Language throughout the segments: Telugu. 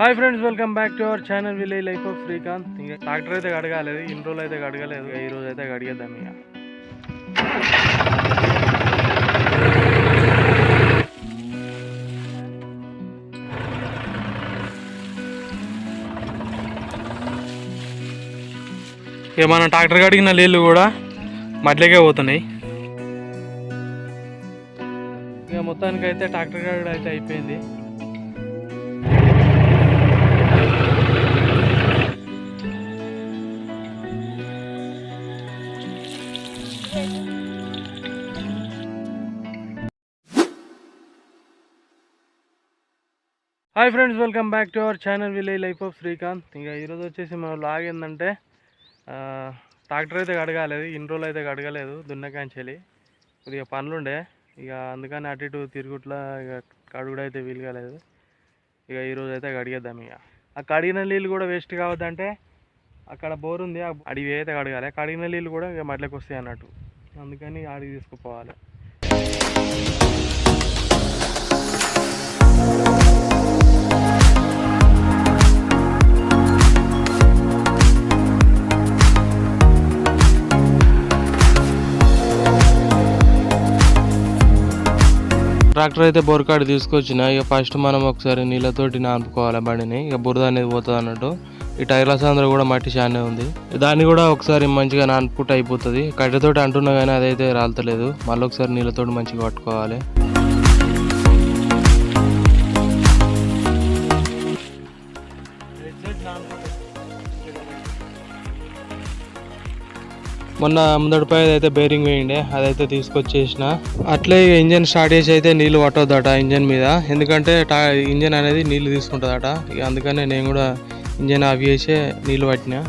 Hi friends welcome back to our channel village life of Srikanth ఇంకా ట్రాక్టర్ అయితే కడగాలేదు ఇన్ని రోజులు అయితే కడగలేదు. ఈ రోజు అయితే కడిగేద్దాం ఇక. ఇక మనం ట్రాక్టర్ కడిగిన నీళ్ళు కూడా మట్లేకే పోతున్నాయి. ఇక మొత్తానికి అయితే ట్రాక్టర్ కడగడం అయితే అయిపోయింది. Hi friends welcome back to our channel village life of Srikanth. ఇంకా ఈరోజు వచ్చేసి మన లాగ్ ఏంటంటే ట్రాక్టర్ అయితే కడగాలేదు ఇన్ని రోజులు అయితే కడగలేదు దున్నకాంచెలి. కొద్దిగా పనులుండే ఇక అందుకని అటు ఇటు తిరుగుట్లా ఇక కడుగుడు అయితే వీలు కాలేదు ఇక ఈరోజు అయితే కడిగేద్దాం ఇక. ఆ కడిగిన నీళ్ళు కూడా వేస్ట్ కావద్దంటే అక్కడ బోర్ ఉంది ఆ అడివి అయితే కడగాలి. కడిగిన నీళ్ళు కూడా ఇక మట్లకి వస్తాయి అన్నట్టు. అందుకని అడిగి తీసుకుపోవాలి. ట్రాక్టర్ అయితే బొరకాడు తీసుకొచ్చిన ఇక ఫస్ట్ మనం ఒకసారి నీళ్ళతోటి నానుకోవాలి బండిని. ఇక బురద అనేది పోతుంది అన్నట్టు. ఈ టైర్ల అందరూ కూడా మట్టి చానే ఉంది. దాన్ని కూడా ఒకసారి మంచిగా నానుకుంటే అయిపోతుంది. కట్టెతోటి అంటున్నా కానీ అదైతే రాలతలేదు. మళ్ళీ ఒకసారి నీళ్ళతోటి మంచిగా పట్టుకోవాలి. మొన్న ముందడిపై అయితే బేరింగ్ వేయండి అదైతే తీసుకొచ్చేసిన. అట్లే ఇంజన్ స్టార్ట్ చేసి అయితే నీళ్ళు పట్టొద్దట ఇంజన్ మీద. ఎందుకంటే టా ఇంజన్ అనేది నీళ్ళు తీసుకుంటుందట. అందుకనే నేను కూడా ఇంజన్ ఆఫ్ చేసే నీళ్ళు పట్టినా.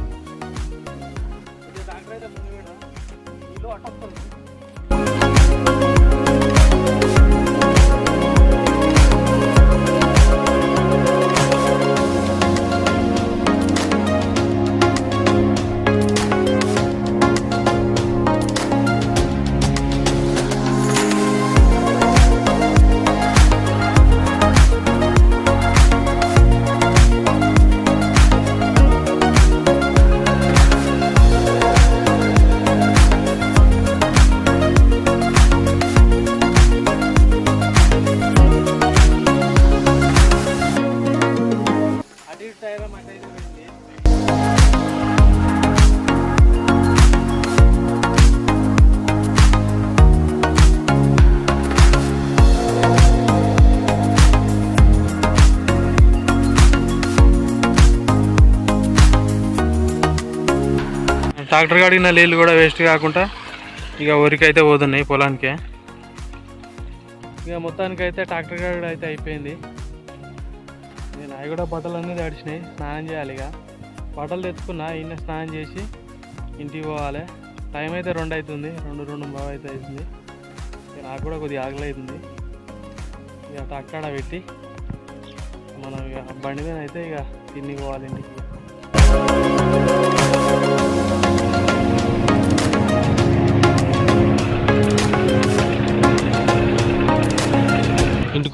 ట్రాక్టర్ కడిగిన నీళ్ళు కూడా వేస్ట్ కాకుండా ఇక ఊరికైతే పోతున్నాయి పొలానికి. ఇక మొత్తానికి అయితే ట్రాక్టర్ గాడి అయితే అయిపోయింది. నేను అవి కూడా బట్టలు అన్నీ తడిచినాయి. స్నానం చేయాలి ఇక. బట్టలు తెచ్చుకున్నా ఇన్న స్నానం చేసి ఇంటికి పోవాలి. టైం అయితే రెండు అవుతుంది. రెండు రెండు బాగా అయితే అవుతుంది. నాకు కూడా కొద్దిగా ఆకలి అవుతుంది. ఇక ట్రాక్టర్ అక్కడ పెట్టి మనం ఇక బండి మీద అయితే ఇక తిని పోవాలి ఇంటికి.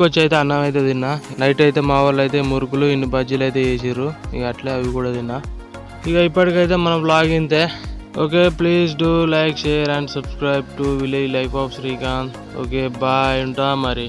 వచ్చి అయితే అన్నం అయితే తిన్నా. నైట్ అయితే మా వాళ్ళు అయితే మురుకులు ఇన్ని బజ్జీలు అయితే చేసిర్రు. ఇక అట్లే అవి కూడా తిన్నా. ఇక ఇప్పటికైతే మనం బ్లాగ్ ఇంతే. Okay please do like share and subscribe to village life of Srikanth okay bye ఉంటా మరి.